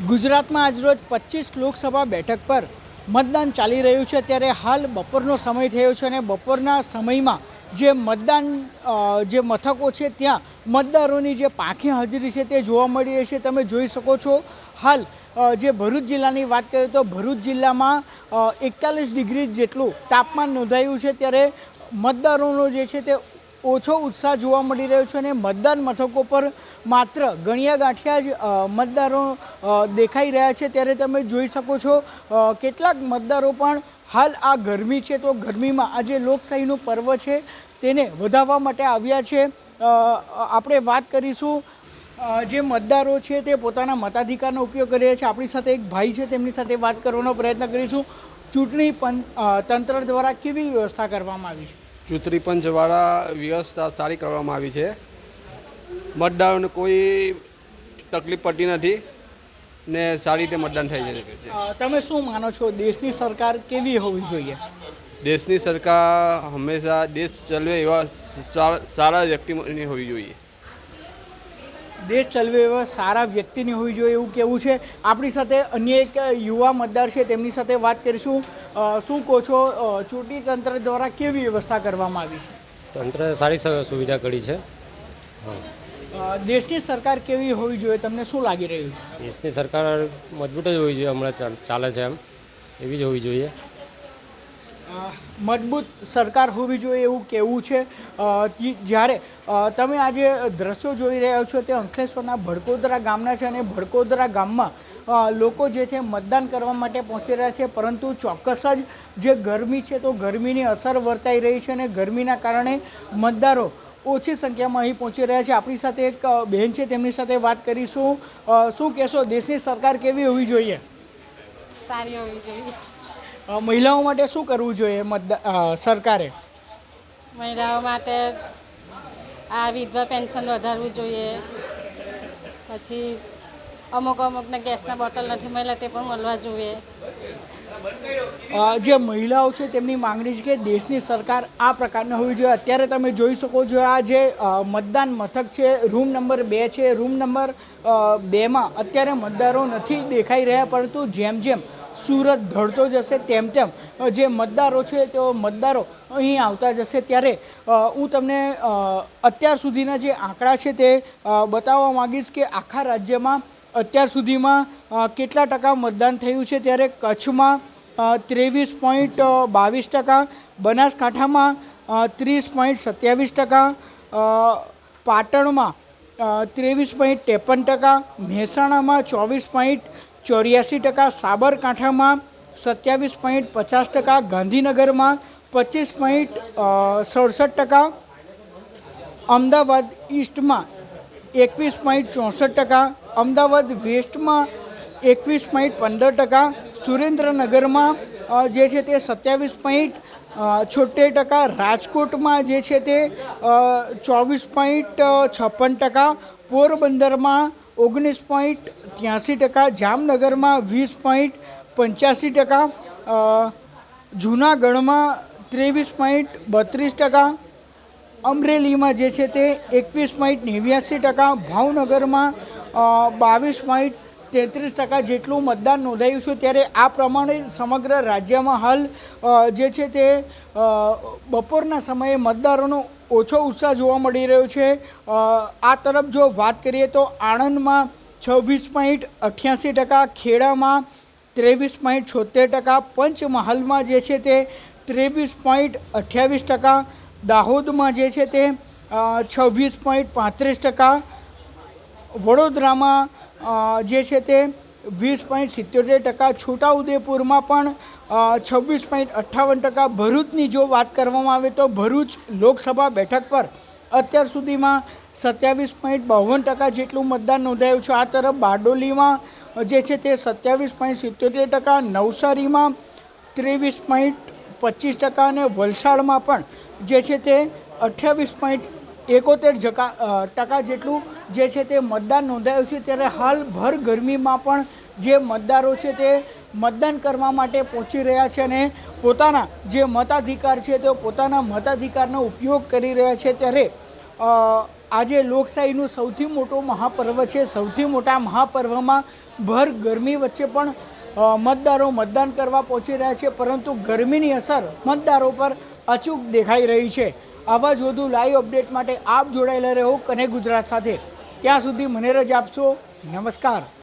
ગુજરાતમાં આજરોજ પચીસ લોકસભા બેઠક પર મતદાન ચાલી રહ્યું છે. ત્યારે હાલ બપોરનો સમય થયો છે અને બપોરના સમયમાં જે મતદાન જે મથકો છે ત્યાં મતદારોની જે પાંખી હાજરી છે તે જોવા મળી રહી છે. તમે જોઈ શકો છો હાલ જે ભરૂચ જિલ્લાની વાત કરીએ તો ભરૂચ જિલ્લામાં એકતાલીસ ડિગ્રી જેટલું તાપમાન નોંધાયું છે. ત્યારે મતદારોનો જે છે તે ઓછો ઉત્સાહ જોવા મળી રહ્યો છે અને મતદાન મથકો પર માત્ર ગણ્યા ગાંઠિયા જ મતદારો દેખાઈ રહ્યા છે. ત્યારે તમે જોઈ શકો છો કેટલાક મતદારો પણ હાલ આ ગરમી છે. તો ગરમીમાં આ જે લોકશાહીનું પર્વ છે. તેને વધાવવા માટે આવ્યા છે. આપણે વાત કરીશું જે મતદારો છે તે પોતાના મતાધિકારનો ઉપયોગ કરી રહ્યા છે. આપણી સાથે એક ભાઈ છે, તેમની સાથે વાત કરવાનો પ્રયત્ન કરીશું. ચૂંટણી તંત્ર દ્વારા કેવી વ્યવસ્થા કરવામાં આવી છે? ચૂંટણી પંચ દ્વારા વ્યવસ્થા સારી કરવામાં આવી છે. મતદારોને કોઈ તકલીફ પડતી નથી ને સારી રીતે મતદાન થઈ શકે છે. તમે શું માનો છો? દેશની સરકાર કેવી હોવી જોઈએ? દેશની સરકાર હંમેશા દેશ ચલવે એવા સારા સારા વ્યક્તિની હોવી જોઈએ. દેશ ચલવે એવા સારા વ્યક્તિની હોવી જોઈએ એવું કેવું છે. આપણી સાથે અન્ય એક યુવા મતદાર છે તેમની સાથે વાત કરીશું. શું કહો છો? ચૂંટણી તંત્ર દ્વારા કેવી વ્યવસ્થા કરવામાં આવી છે? તંત્રએ સારી સુવિધા કરી છે. દેશની સરકાર કેવી હોવી જોઈએ? તમને શું લાગી રહ્યું છે? દેશની સરકાર મજબૂત જ હોવી જોઈએ હમણાં ચાલ- છે એમ. એવી જ હોવી જોઈએ. મજબૂત સરકાર હોવી જોઈએ એવું કહેવું છે. જ્યારે તમે આજે દ્રશ્યો જોઈ રહ્યા છો તે અંકલેશ્વરના ભડકોદરા ગામના છે અને ભડકોદરા ગામમાં લોકો જે છે મતદાન કરવા માટે પહોંચી રહ્યા છે, પરંતુ ચોક્કસ જ જે ગરમી છે તો ગરમીની અસર વર્તાઈ રહી છે અને ગરમીના કારણે મતદારો ઓછી સંખ્યામાં અહીં પહોંચી રહ્યા છે. આપણી સાથે એક બહેન છે, તેમની સાથે વાત કરીશું. શું કહેશો, દેશની સરકાર કેવી હોવી જોઈએ? સારી હોવી જોઈએ. મહિલાઓ માટે શું કરવું જોઈએ મતદા સરકારે? મહિલાઓ માટે આ વિધવા પેન્શન વધારવું જોઈએ. પછી અમુક અમુકને ગેસના બોટલ નથી મળ્યા તે પણ મળવા જોઈએ. જે મહિલાઓ છે તેમની માંગણી છે કે દેશની સરકાર આ પ્રકારની હોવી જોઈએ. અત્યારે તમે જોઈ શકો છો આ જે મતદાન મથક છે, રૂમ નંબર બે છે. રૂમ નંબર બેમાં અત્યારે મતદારો નથી દેખાઈ રહ્યા, પરંતુ જેમ જેમ સુરત ઢળતો જશે, તેમ તેમ જે મતદારો છે તેઓ મતદારો અહીં આવતા જશે. ત્યારે હું તમને અત્યાર સુધીના જે આંકડા છે તે બતાવવા માગીશ કે આખા રાજ્યમાં અત્યાર સુધીમાં કેટલા ટકા મતદાન થયું છે? ત્યારે કચ્છમાં ત્રેવીસ પોઈન્ટ બાવીસ ટકા, બનાસકાંઠામાં ત્રીસ પોઈન્ટ સત્યાવીસ ટકા પાટણમાં ત્રેવીસ પોઈન્ટ ત્રેપન ટકા, મહેસાણામાં ચોવીસ પોઈન્ટ ચોર્યાસી ટકા, સાબરકાંઠામાં સત્યાવીસ પોઈન્ટ પચાસ ટકા, ગાંધીનગરમાં પચીસ પોઈન્ટ સડસઠ ટકા, અમદાવાદ ઈસ્ટમાં એકવીસ પોઈન્ટ ચોસઠ ટકા, અમદાવાદ વેસ્ટમાં એકવીસ પોઈન્ટ પંદર ટકા, સુરેન્દ્રનગરમાં જે છે તે સત્યાવીસ પોઈન્ટ છોતેર ટકા, રાજકોટમાં જે છે તે ચોવીસ પોઈન્ટ છપ્પન ટકા, પોરબંદરમાં ઓગણીસ પોઈન્ટ ત્યાંસી ટકા, જામનગરમાં વીસ પોઈન્ટ પંચ્યાસી ટકા જૂનાગઢમાં ત્રેવીસ પોઈન્ટ બત્રીસ ટકા અમરેલીમાં જે છે તે એકવીસ પોઈન્ટ નેવ્યાસી ટકા, ભાવનગરમાં બાવીસ પોઈન્ટ તેત્રીસ ટકા જેટલું મતદાન નોંધાયું છે. ત્યારે આ પ્રમાણે સમગ્ર રાજ્યમાં હાલ જે છે તે બપોરના સમયે મતદારોનો ઓછો ઉત્સાહ જોવા મળી રહ્યો છે. આ તરફ જો વાત કરીએ તો આણંદમાં છવ્વીસ પોઈન્ટ અઠ્યાસી ટકા, ખેડામાં ત્રેવીસ પોઈન્ટ છોતેર ટકા, પંચમહાલમાં જે છે તે ત્રેવીસ પોઈન્ટ અઠ્યાવીસ ટકા દાહોદમાં જે છે તે છવ્વીસ પોઈન્ટ પાંત્રીસ ટકા, વડોદરામાં જે છે તે વીસ પોઈન્ટ સિત્યોતેર ટકા, છોટાઉદેપુરમાં પણ છવ્વીસ પોઈન્ટ અઠ્ઠાવન ટકા ભરૂચની જો વાત કરવામાં આવે તો ભરૂચ લોકસભા બેઠક પર અત્યાર સુધીમાં સત્યાવીસ પોઈન્ટ બાવન ટકા જેટલું મતદાન નોંધાયું છે. આ તરફ બારડોલીમાં જે છે તે સત્યાવીસ પોઈન્ટ સિત્યોતેર ટકા, નવસારીમાં ત્રેવીસ પોઈન્ટ પચીસ ટકા અને વલસાડમાં પણ જે છે તે અઠ્યાવીસ પોઈન્ટ એકોતેર જકા ટકા જેટલું જે છે તે મતદાન નોંધાયું છે. ત્યારે હાલ ભર ગરમીમાં પણ જે મતદારો છે તે મતદાન કરવા માટે પહોંચી રહ્યા છે અને પોતાના જે મતાધિકાર છે તે પોતાના મતાધિકારનો ઉપયોગ કરી રહ્યા છે. ત્યારે આજે લોકશાહીનું સૌથી મોટો મહાપર્વ છે. સૌથી મોટા મહાપર્વમાં ભર ગરમી વચ્ચે પણ મતદારો મતદાન કરવા પહોંચી રહ્યા છે. પરંતુ ગરમીની અસર મતદારો પર અચૂક દેખાઈ રહી છે. આવા જ વધુ લાઈવ અપડેટ માટે આપ જોડાયેલા રહો કને ગુજરાત સાથે. ત્યાં સુધી મને રજા આપશો. નમસ્કાર.